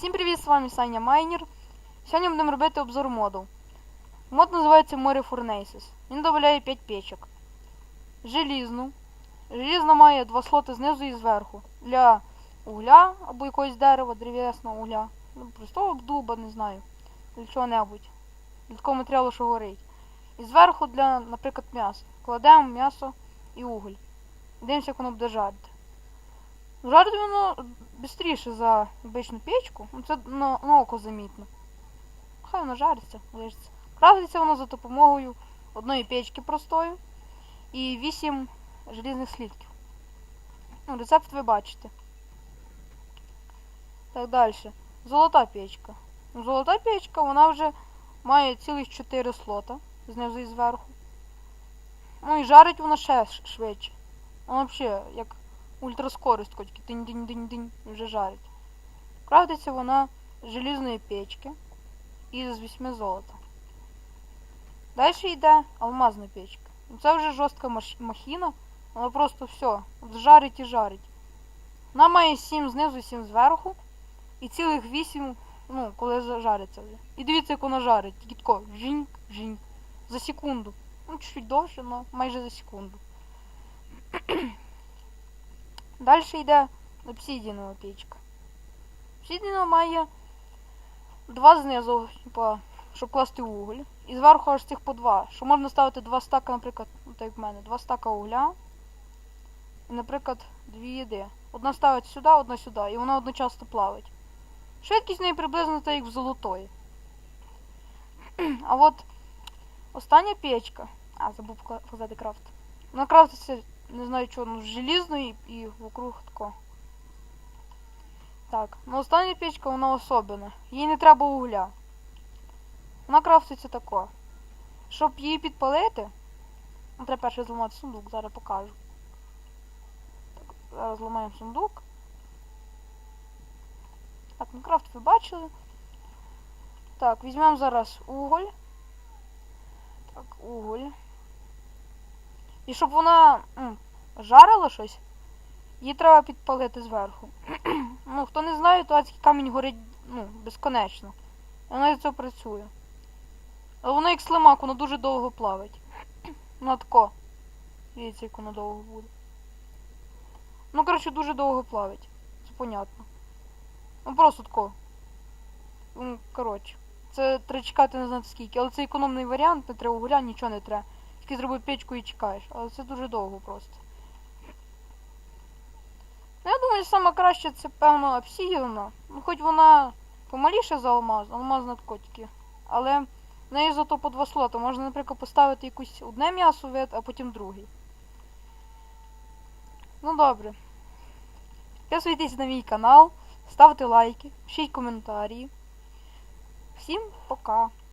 Всім привіт, з вами Саня Майнер. Сьогодні будемо робити обзор моду. Мод називається Море Furnaces. Він додає 5 печок. Желізну. Желізна має два слоти знизу і зверху. Для угля або якогось дерева, древесного угля. Ну, простого дуба, не знаю. Для чого-небудь. Для такого матеріалу, що горить. І зверху для, наприклад, м'яса. Кладемо м'ясо і уголь. Дивимося, як воно буде жарити. Жарить воно швидше за обичну печку. Ну, Це на, на око замітно. Хай воно жариться, лежиться. Крафтиться воно за допомогою одної печки простої і 8 желізних слідків. Ну, рецепт ви бачите. Так далі. Золота печка. Ну, Золота печка, вона вже має цілих 4 слота знизу і зверху. Ну і жарить вона ще швидше. Вона взагалі як ультраскорость, тільки динь-динь-динь-динь вже жарить. Крафтиться вона з желізної печки і з вісьми золота. Далі йде алмазна печка. Ну, Це вже жорстка махіна, вона просто все, жарить і жарить. Вона має 7 знизу, 7 зверху. І цілих 8, ну, коли зажариться вже. І дивіться, як вона жарить. Тільки жінь, жінь. За секунду. Ну, чуть-чуть довше, але майже за секунду. Далі йде обсідінова печка. Обсідіна має два знизу, щоб класти уголь. І зверху аж цих по два. Що можна ставити два стака, наприклад, ну, так як в мене, два стака угля. І, наприклад, дві їди. Одна ставить сюди, одна сюди, і вона одночасно плавить. Швидкість в неї приблизно так, як в золотої. А от остання печка. А, забув пока- показати крафт. Вона крафтиться, не знаю чого, ну, желізної і вокруг тако. Так, ну остання печка вона особена. Їй не треба угля. Вона крафтиться тако. Щоб її підпалити, ну, треба перше зламати сундук, зараз покажу. Так, зараз зламаємо сундук. Так, ну крафт ви бачили. Так, візьмемо зараз уголь. Так, уголь. І щоб вона м, жарила щось, її треба підпалити зверху. ну, хто не знає, то адський камінь горить ну, безконечно. Вона з цього працює. Але воно як слимак, воно дуже довго плавить. Ну тако. Дивіться, як воно довго буде. Ну, коротше, дуже довго плавить. Це понятно. Ну просто тако. Ну, коротше. Це треба чекати не знати скільки. Але це економний варіант, не треба угля, нічого не треба. Тільки зробив печку і чекаєш. Але це дуже довго просто. Ну, я думаю, саме краще це, певно, обсіяна. Ну, хоч вона помаліше за алмаз, алмаз на тільки. Але в неї зато по два слоти. Можна, наприклад, поставити якусь одне м'ясо вид, а потім другий. Ну добре. Підписуйтесь на мій канал, ставте лайки, пишіть коментарі. Всім пока!